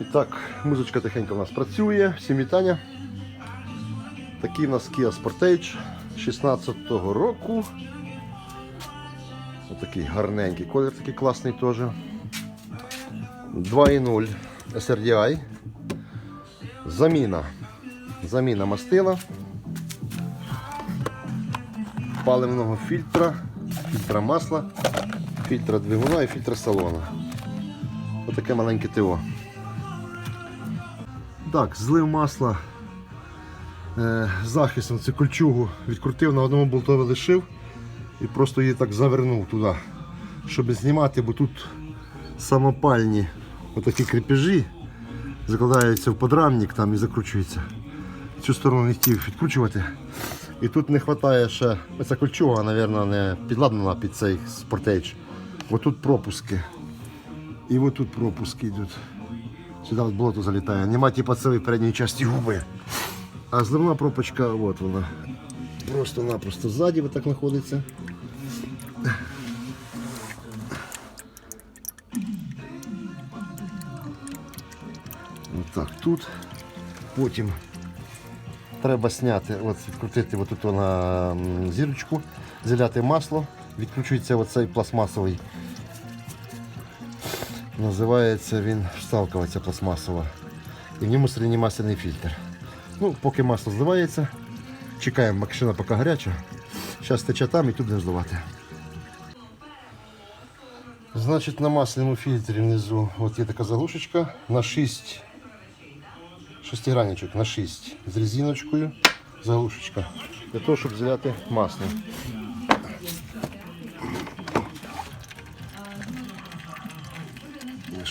І так, музичка тихенько у нас працює. Всім вітання. Такий у нас Kia Sportage 16-го року. Отакий гарненький колір, такий класний теж. 2.0 SRDI. Заміна. Заміна мастила. Паливного фільтра, фільтра масла, фільтра двигуна і фільтра салона. Отаке маленьке ТО. Так, злив масла е, захистом цю кольчугу відкрутив, на одному болтові лишив і просто її так завернув туди, щоб знімати, бо тут самопальні отакі крепежі закладаються в подрамник там і закручуються. Цю сторону не хотів відкручувати. І тут не вистачає ще, ця кольчуга, мабуть, не підладнана під цей спортейдж. Ось тут пропуски. І ось тут пропуски йдуть. Сюди от болото залітає. Нема типу цієї передньої частини губи. А зливна пропочка, от вона. Просто-напросто ззаді так знаходиться. Так, тут. Потім треба зняти, от відкрутити от тут на зірочку, заляти масло, відкручується оцей пластмасовий. Називається він вставка оця пластмасова. І в ньому середній масляний фільтр. Ну, поки масло зливається, чекаємо, машина поки гаряча. Зараз тече там і тут будемо зливати. Значить, на масляному фільтрі внизу от є така заглушечка на 6 шестигранничок на 6 з резиночкою. Заглушечка. Для того, щоб заляти масло.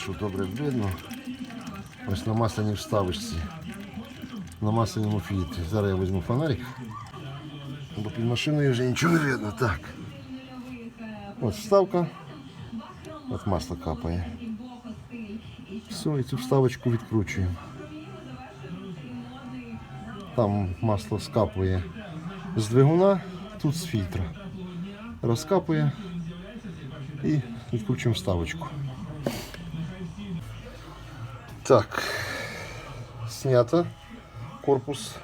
Якщо добре видно, ось на масляній вставочці, на масляному фільтрі. Зараз я візьму фонарик, бо під машиною вже нічого не видно. Так. Ось вставка, от масло капає. Все, і цю вставочку відкручуємо. Там масло скапує з двигуна, тут з фільтра. Розкапує і відкручуємо вставочку. Так, снято корпус,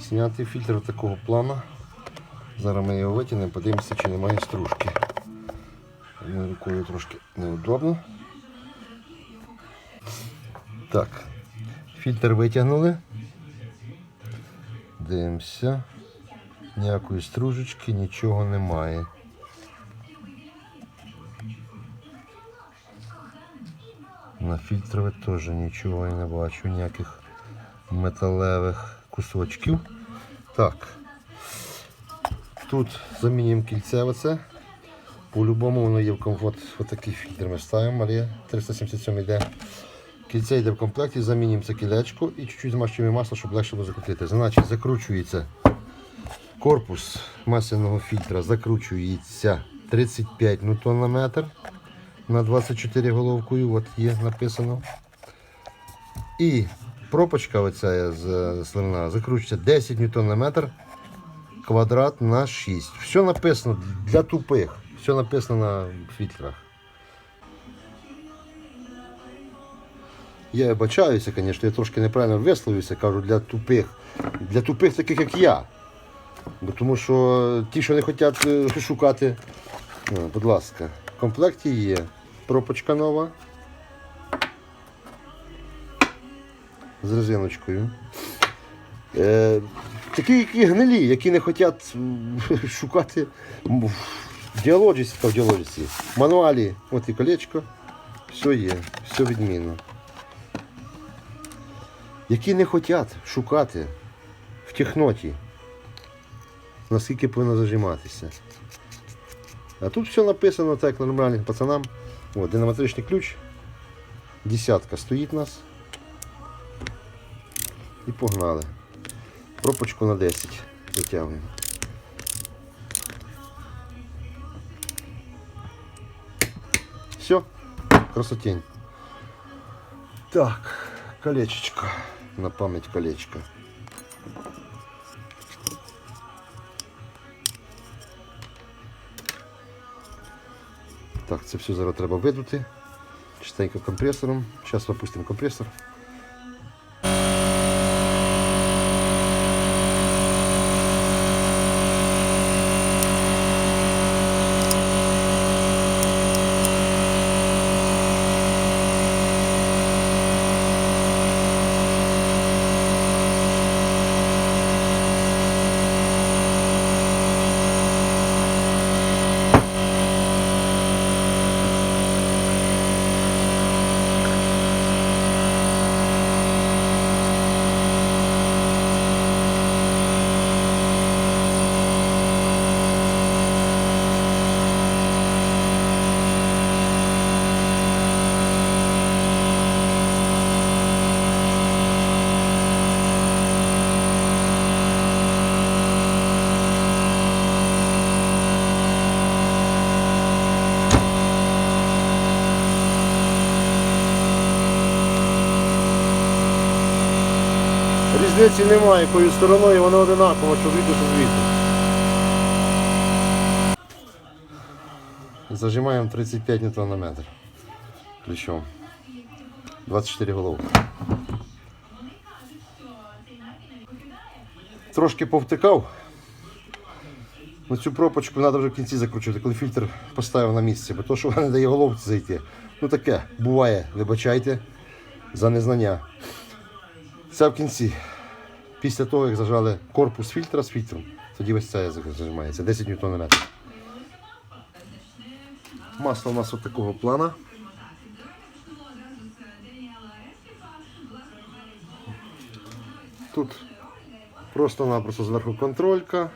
снятий фільтр такого плана. Зараз ми його витягнемо, подивимося, чи немає стружки. Рукою трошки неудобно. Так, фільтр витягнули. Дивимося. Ніякої стружечки, нічого немає. На фільтрові теж нічого я не бачу, ніяких металевих кусочків. Так. Тут замінюємо кільце оце. По-любому воно є в комфорт. Ось фільтр ми ставимо, Марія 377 йде. Кільце йде в комплекті, замінюємо це кілечко і чуть-чуть змащуємо масло, щоб легше було закрутити. Значить, закручується корпус масляного фільтра, закручується 35 ньютон метр на 24 головкою, от є написано. І пропочка оця з сливна закручується 10 ньютон на метр квадрат на 6. Все написано для тупих. Все написано на фільтрах. Я вибачаюся, звісно, я трошки неправильно висловився, кажу для тупих. Для тупих таких, як я. Бо тому що ті, що не хочуть е, шукати, е, будь ласка, в комплекті є пропочка нова з резиночкою. Е, такі, які гнилі, які не хочуть шукати в діалоджісі та в діалоджісі. Мануалі, от і колечко, все є, все відмінно. Які не хочуть шукати в техноті, наскільки повинно зажиматися. А тут все написано так нормальним пацанам. От, динаматричний ключ. Десятка стоїть у нас. І погнали. Пропочку на 10 витягуємо. Все, красотень. Так, колечечко. На пам'ять колечко. Так, це все зараз треба видути. Частенько компресором. Зараз опустимо компресор. Різниці немає, якою стороною воно одинаково, що звідти, що звідти. Зажимаємо 35 ньютон на метр. Ключом. 24 головки. Трошки повтикав. На цю пропочку треба вже в кінці закручувати, коли фільтр поставив на місце, бо то, що вона не дає головці зайти. Ну таке, буває, вибачайте, за незнання. Це в кінці. Після того, як зажали корпус фільтра з фільтром, тоді ось це зажимається. 10 ньютон на метр. Масло у нас от такого плана. Тут просто-напросто зверху контролька.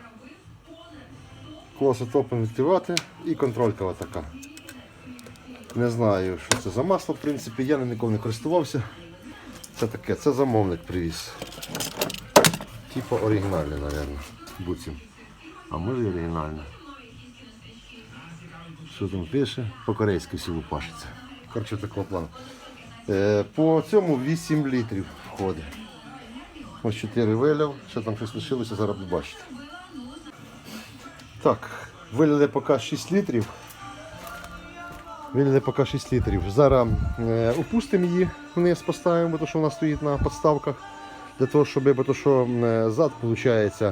Клоси топом відкривати і контролька отака. Не знаю, що це за масло, в принципі, я ніколи не користувався. Це таке, це замовник привіз. Типа оригінальне, мабуть, буцім. А може і оригінальне. Що там пише? По-корейськи всі лупашиться. Коротше, такого плану. Е, по цьому 8 літрів входить. Ось 4 виляв, ще там щось лишилося, зараз побачите. Так, вилили поки 6 літрів. Вилили поки 6 літрів. Зараз е, опустимо її вниз, поставимо, бо що вона стоїть на підставках. Для того, щоб бо то, що е, зад, виходить,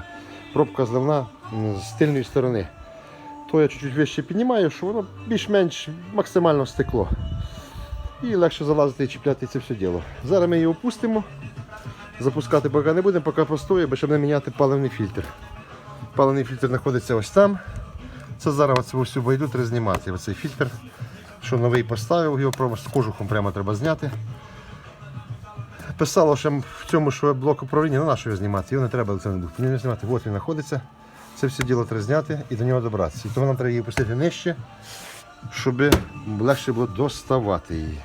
пробка зливна з тильної сторони. То я чуть-чуть вище піднімаю, щоб воно більш-менш максимально стекло. І легше залазити і чіпляти це все діло. Зараз ми її опустимо. Запускати поки не будемо, поки постоїть, бо щоб не міняти паливний фільтр. Паливний фільтр знаходиться ось там. Це зараз оцю всю байду треба знімати. Оцей фільтр, що новий поставив, його з кожухом прямо треба зняти. Писало, що в цьому ж блок управління, ну на що його знімати, його не треба. Його не знімати. От він знаходиться. Це все діло треба зняти і до нього добратися. І тому нам треба її пустити нижче, щоб легше було доставати її.